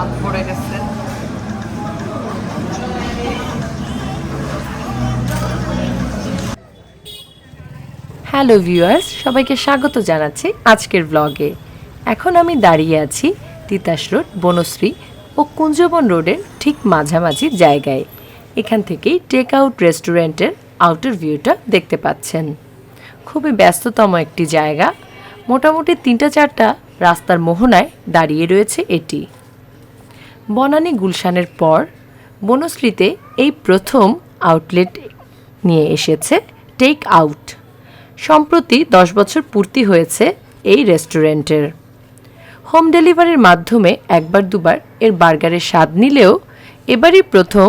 হাত পড়ে গেছে। হ্যালো ভিউয়ার্স সবাইকে স্বাগত জানাচ্ছি আজকের ব্লগে এখন আমি দাঁড়িয়ে আছি তিতাস রোড, বনশ্রী ও কুঞ্জবন রোডের ঠিক মাঝামাঝি জায়গায়। এখান থেকেই টেক আউট রেস্টুরেন্টের আউটার ভিউটা দেখতে পাচ্ছেন। খুবই ব্যস্ততম একটি জায়গা। মোটামুটি তিনটা চারটা রাস্তার মোহনায় দাঁড়িয়ে রয়েছে এটি। বনানী গুলশানের পর বনশ্রীতে এই প্রথম আউটলেট নিয়ে এসেছে টেক আউট সম্প্রতি দশ বছর পূর্তি হয়েছে এই রেস্টুরেন্টের। হোম ডেলিভারির মাধ্যমে একবার দুবার এর বার্গারের স্বাদ নিলেও এবারই প্রথম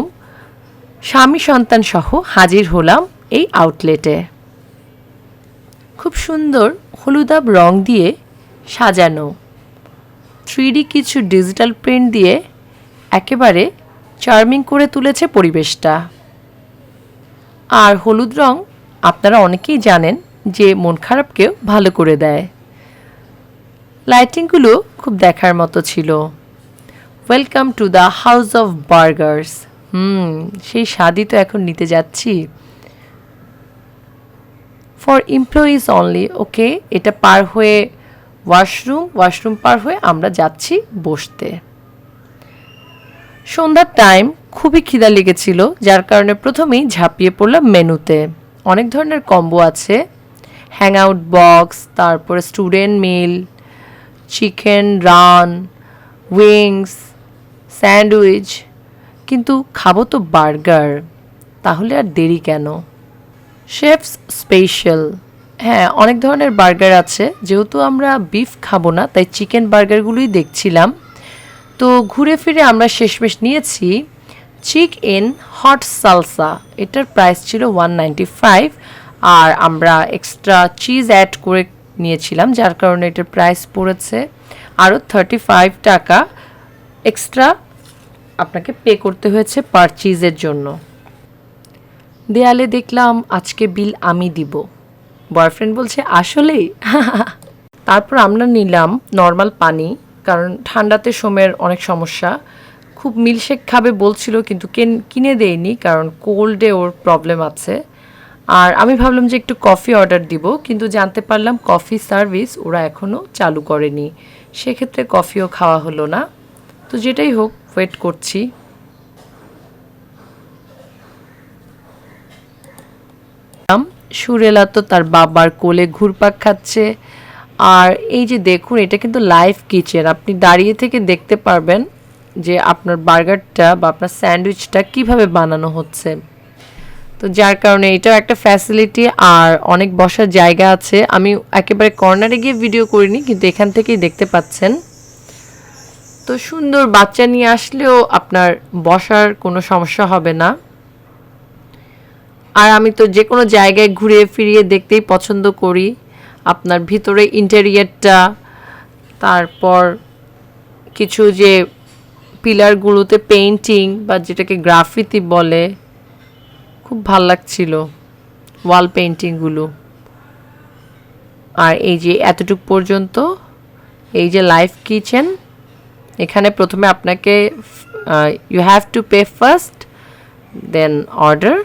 স্বামী সন্তান সহ হাজির হলাম এই আউটলেটে। খুব সুন্দর হলুদাব রং দিয়ে সাজানো। থ্রিডি কিছু ডিজিটাল প্রিন্ট দিয়ে একেবারে চার্মিং করে তুলেছে পরিবেশটা। আর হলুদ রং আপনারা অনেকেই জানেন যে মন খারাপকেও ভালো করে দেয়। লাইটিংগুলো খুব দেখার মতো ছিল। Welcome to the house of burgers hmm, সেই স্বাদই তো এখন নিতে যাচ্ছি। ফর এমপ্লয়িজ অনলি ওকে এটা পার হয়ে ওয়াশরুম ওয়াশরুম পার হয়ে আমরা যাচ্ছি বসতে। সন্ধ্যার টাইম খুবই খিদা লেগেছিল, যার কারণে প্রথমেই ঝাঁপিয়ে পড়লাম মেনুতে। অনেক ধরনের কম্বো আছে। হ্যাং আউট বক্স তারপরে student meal chicken run wings sandwich কিন্তু খাব তো বার্গার তাহলে আর দেরি কেন? শেফস স্পেশাল হ্যাঁ অনেক ধরনের বার্গার আছে, যেহেতু আমরা বিফ খাব না, তাই চিকেন বার্গারগুলোই দেখছিলাম। তো ঘুরে ফিরে আমরা শেষমেশ নিয়েছি চিক ইন হট সালসা। এটার প্রাইস ছিল ওয়ান ফাইভ আর আমরা এক্সট্রা চিজ অ্যাড করে নিয়েছিলাম, যার কারণে এটার প্রাইস পড়েছে আরও থার্টি ফাইভ টাকা এক্সট্রা আপনাকে পে করতে হয়েছে পার চিজের জন্য। দেয়ালে দেখলাম আজকে বিল আমি দিব। বয়ফ্রেন্ড বলছে, আসলেই? তারপর আমরা নিলাম নর্মাল পানি। কারণ ঠান্ডাতে সোমের অনেক সমস্যা। খুব মিল্কশেক খাবে বলছিল কিন্তু কিনে দেয়নি কারণ কোল্ডে ওর প্রবলেম আছে। আর আমি ভাবলাম যে একটু কফি অর্ডার দিব, কিন্তু জানতে পারলাম কফি সার্ভিস ওরা এখনও চালু করেনি। সেক্ষেত্রে কফিও খাওয়া হলো না। তো যেটাই হোক, ওয়েট করছি। সুরেলা তো তার বাবার কোলে ঘুরপাক খাচ্ছে। আর এই যে দেখুন, এটা কিন্তু লাইভ কিচেন আপনি দাঁড়িয়ে থেকে দেখতে পারবেন যে আপনার বার্গারটা বা আপনার স্যান্ডউইচটা কীভাবে বানানো হচ্ছে। তো যার কারণে এটাও একটা ফ্যাসিলিটি আর অনেক বসার জায়গা আছে। আমি একেবারে কর্নারে গিয়ে ভিডিও করিনি, কিন্তু এখান থেকেই দেখতে পাচ্ছেন। তো সুন্দর বাচ্চা নিয়ে আসলেও আপনার বসার কোনো সমস্যা হবে না। আর আমি তো যে কোনো জায়গায় ঘুরে ফিরিয়ে দেখতেই পছন্দ করি। আপনার ভিতরে ইন্টেরিয়ারটা তারপর কিছু যে পিলারগুলোতে পেইন্টিং বা যেটাকে গ্রাফিতি বলে, খুব ভালো লাগছিল ওয়াল পেইন্টিংগুলো আর এই যে এতটুক পর্যন্ত, এই যে লাইফ কিচেন এখানে প্রথমে আপনাকে you have to pay first then order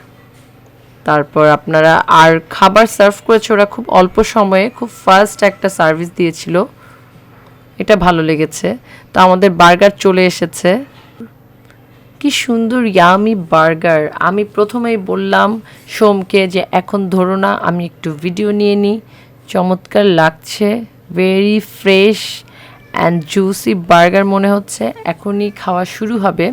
তারপর আপনারা আর খাবার সার্ভ করেছে ওরা খুব অল্প সময়ে, খুব ফাস্ট একটা সার্ভিস দিয়েছিল। এটা ভালো লেগেছে। তো আমাদের বার্গার চলে এসেছে। কি সুন্দর ইয়ামি বার্গার। আমি প্রথমেই বললাম সোমকে যে এখন ধরো না, আমি একটু ভিডিও নিয়ে নিই চমৎকার লাগছে। Very fresh and juicy burger মনে হচ্ছে। এখনই খাওয়া শুরু হবে।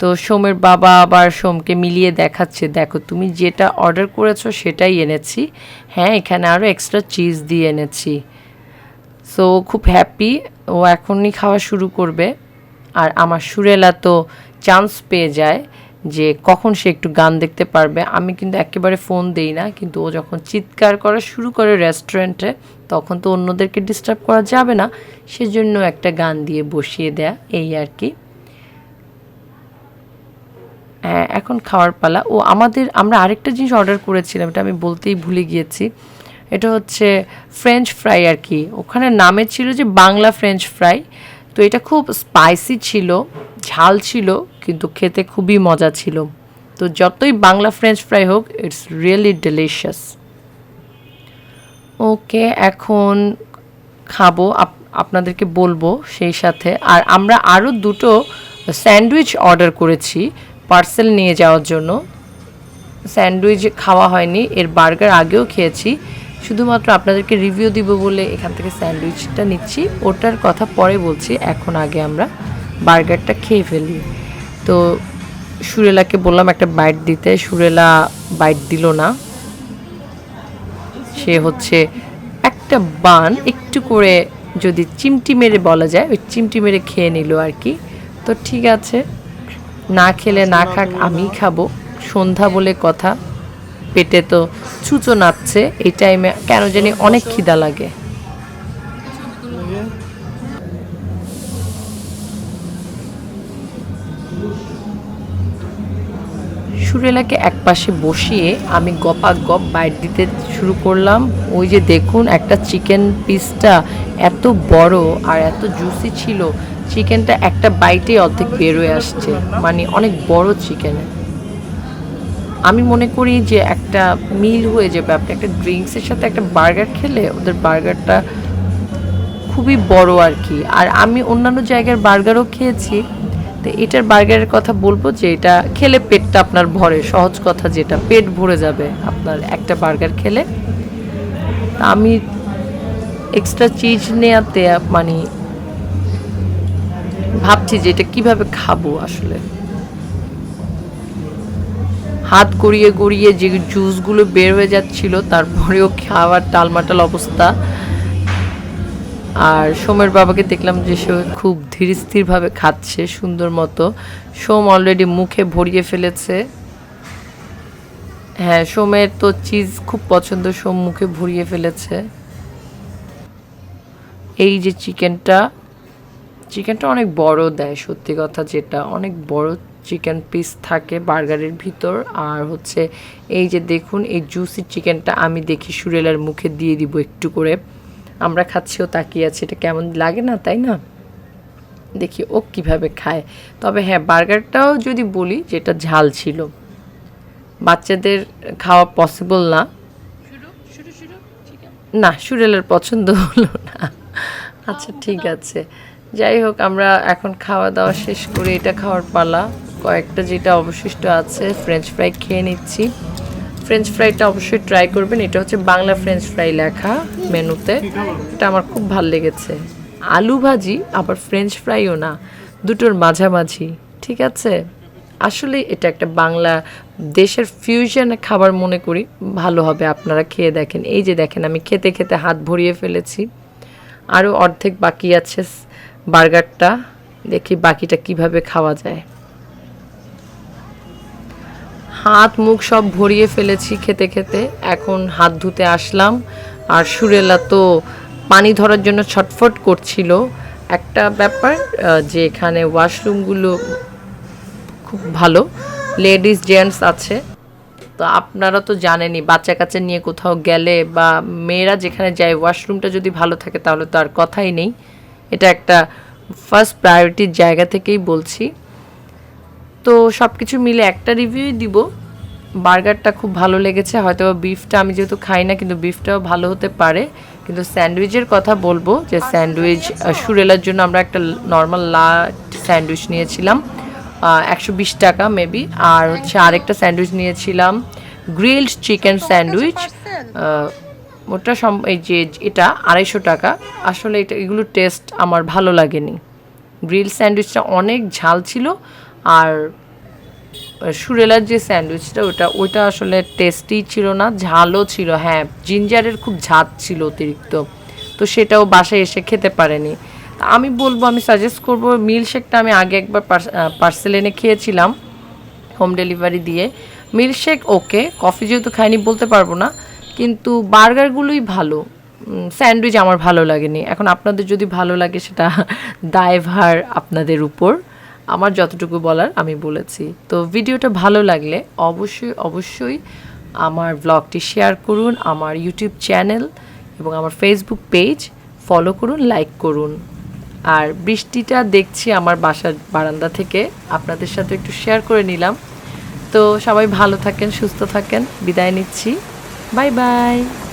তো সোমের বাবা আবার সোমকে মিলিয়ে দেখাচ্ছে, দেখো তুমি যেটা অর্ডার করেছ সেটাই এনেছি। হ্যাঁ এখানে আরও এক্সট্রা চিজ দিয়ে এনেছি। সো খুব হ্যাপি ও এখনই খাওয়া শুরু করবে। আর আমার সুরেলা তো চান্স পেয়ে যায় যে কখন সে একটু গান দেখতে পারবে। আমি কিন্তু একেবারে ফোন দেই না, কিন্তু ও যখন চিৎকার করা শুরু করে রেস্টুরেন্টে তখন তো অন্যদেরকে ডিস্টার্ব করা যাবে না। সেজন্য একটা গান দিয়ে বসিয়ে দেয়া, এই আর কি। হ্যাঁ এখন খাওয়ার পালা। ও আমাদের, আমরা আরেকটা জিনিস অর্ডার করেছিলাম, এটা আমি বলতেই ভুলে গিয়েছি। এটা হচ্ছে ফ্রেঞ্চ ফ্রাই আর কি। ওখানে নামে ছিল যে বাংলা ফ্রেঞ্চ ফ্রাই তো এটা খুব স্পাইসি ছিল, ঝাল ছিল, কিন্তু খেতে খুবই মজা ছিল। তো যতই বাংলা ফ্রেঞ্চ ফ্রাই হোক ইটস রিয়েলি ডেলিশিয়াস ওকে, এখন খাব আপনাদেরকে বলব সেই সাথে। আর আমরা আরও দুটো স্যান্ডউইচ অর্ডার করেছি। পার্সেল নিয়ে যাওয়ার জন্য। স্যান্ডউইচ খাওয়া হয়নি, এর বার্গার আগেও খেয়েছি। শুধুমাত্র আপনাদেরকে রিভিউ দিব বলে এখান থেকে স্যান্ডউইচটা নিচ্ছি। ওটার কথা পরে বলছি, এখন আগে আমরা বার্গারটা খেয়ে ফেলি। তো সুরেলাকে বললাম একটা বাইট দিতে, সুরেলা বাইট দিল না। সে হচ্ছে একটা বান, একটু করে যদি চিমটি মেরে বলা যায়, ওই চিমটি মেরে খেয়ে নিল আর কি। তো ঠিক আছে। না খেলে না খাক, আমি খাব। সন্ধ্যা বলে কথা। পেটে তো চুচো নাচছে, এই টাইমে কেন জানি অনেক খিদা লাগে। সুরেলাকে একপাশে বসিয়ে আমি গপা গপ বাইট দিতে শুরু করলাম। ওই যে দেখুন, একটা চিকেন পিসটা এত বড় আর এত জুসি ছিল। চিকেনটা একটা বাইটেই অর্ধেক বের হয়ে আসছে মানে অনেক বড় চিকেন আমি মনে করি যে একটা মিল হয়ে যাবে, আপনি একটা ড্রিঙ্কসের সাথে একটা বার্গার খেলে ওদের বার্গারটা খুবই বড় আর কি। আর আমি অন্যান্য জায়গার বার্গারও খেয়েছি, তো এটার বার্গারের কথা বলব যে এটা খেলে পেটটা আপনার ভরে, সহজ কথা যেটা, পেট ভরে যাবে আপনার একটা বার্গার খেলে। আমি এক্সট্রা চিজ নেওয়াতে মানে ভাবছি যে এটা কীভাবে খাব আসলে। হাত গড়িয়ে গড়িয়ে যে জুসগুলো বের হয়ে যাচ্ছিল, তারপরেও খাওয়ার টালমাটাল অবস্থা। আর সোমের বাবাকে দেখলাম যে সে খুব ধীর স্থিরভাবে খাচ্ছে, সুন্দর মতো। সোম অলরেডি মুখে ভরিয়ে ফেলেছে। হ্যাঁ সোমের তো চিজ খুব পছন্দ, সোম মুখে ভরিয়ে ফেলেছে। এই যে চিকেনটা চিকেনটা অনেক বড় দেয় সত্যি কথা যেটা। অনেক বড় চিকেন পিস থাকে বার্গারের ভিতর। আর হচ্ছে এই যে দেখুন এই জুসি চিকেনটা আমি দেখি সুরেলার মুখে দিয়ে দিব একটু করে। আমরা খাচ্ছিও তাকিয়ে আছি। এটা কেমন লাগে না তাই না? দেখি ও কীভাবে খায়। তবে হ্যাঁ বার্গারটাও যদি বলি যেটা ঝাল ছিল। বাচ্চাদের খাওয়া পসিবল না। না সুরেলের পছন্দ হলো না। আচ্ছা ঠিক আছে। যাই হোক, আমরা এখন খাওয়া দাওয়া শেষ করে এটা খাওয়ার পালা। কয়েকটা যেটা অবশিষ্ট আছে ফ্রেঞ্চ ফ্রাই খেয়ে নিচ্ছি। ফ্রেঞ্চ ফ্রাইটা অবশ্যই ট্রাই করবেন, এটা হচ্ছে বাংলা ফ্রেঞ্চ ফ্রাই লেখা মেনুতে। এটা আমার খুব ভালো লেগেছে। আলু ভাজি, আবার ফ্রেঞ্চ ফ্রাইও না, দুটোর মাঝামাঝি, ঠিক আছে? আসলে এটা একটা বাংলা দেশের ফিউশন খাবার মনে করি, ভালো হবে আপনারা খেয়ে দেখেন। এই যে দেখেন, আমি খেতে খেতে হাত ভরিয়ে ফেলেছি। আরও অর্ধেক বাকি আছে বার্গারটা, দেখি বাকিটা কীভাবে খাওয়া যায়। হাত মুখ সব ভরিয়ে ফেলেছি খেতে খেতে, এখন হাত ধুতে আসলাম। আর সুরেলা তো পানি ধরার জন্য ছটফট করছিল। একটা ব্যাপার যে এখানে ওয়াশরুমগুলো খুব ভালো, লেডিস জেন্টস আছে। তো আপনারা তো জানেনই বাচ্চা কাচ্চা নিয়ে কোথাও গেলে বা মেয়েরা যেখানে যায়, ওয়াশরুমটা যদি ভালো থাকে তাহলে তো আর কথাই নেই। এটা একটা ফার্স্ট প্রায়োরিটির জায়গা থেকেই বলছি। তো সব কিছু মিলে একটা রিভিউই দিব। বার্গারটা খুব ভালো লেগেছে হয়তো বিফটা আমি যেহেতু খাই না কিন্তু বিফটাও ভালো হতে পারে। কিন্তু স্যান্ডউইচের কথা বলব যে স্যান্ডউইচ সুরেলার জন্য আমরা একটা নর্মাল লাট স্যান্ডউইচ নিয়েছিলাম একশো বিশ টাকা মেবি আর হচ্ছে আরেকটা স্যান্ডউইচ নিয়েছিলাম গ্রিলড চিকেন স্যান্ডউইচ ওটা সম এই যে এটা আড়াইশো টাকা। আসলে এটা এগুলো টেস্ট আমার ভালো লাগেনি। গ্রিল স্যান্ডউইচটা অনেক ঝাল ছিল আর সুরেলার যে স্যান্ডউইচটা, ওটা ওইটা আসলে টেস্টি ছিল না, ঝালও ছিল। হ্যাঁ জিঞ্জারের খুব ঝাঁজ ছিল অতিরিক্ত, তো সেটাও বাসায় এসে খেতে পারেনি। তা আমি বলব, আমি সাজেস্ট করব মিল শেকটা আমি আগে একবার পার্সেল এনে খেয়েছিলাম হোম ডেলিভারি দিয়ে। মিল্কশেক ওকে কফি যেহেতু খাইনি বলতে পারব না। কিন্তু বার্গারগুলোই ভালো। স্যান্ডউইচ আমার ভালো লাগেনি। এখন আপনাদের যদি ভালো লাগে সেটা দায়ভার আপনাদের উপর। আমার যতটুকু বলার আমি বলেছি। তো ভিডিওটা ভালো লাগলে অবশ্যই অবশ্যই আমার ব্লগটি শেয়ার করুন, আমার ইউটিউব চ্যানেল এবং আমার ফেসবুক পেজ ফলো করুন লাইক করুন। আর বৃষ্টিটা দেখছি আমার বাসার বারান্দা থেকে। আপনাদের সাথে একটু শেয়ার করে নিলাম। তো সবাই ভালো থাকেন, সুস্থ থাকেন। বিদায় নিচ্ছি। Bye-bye.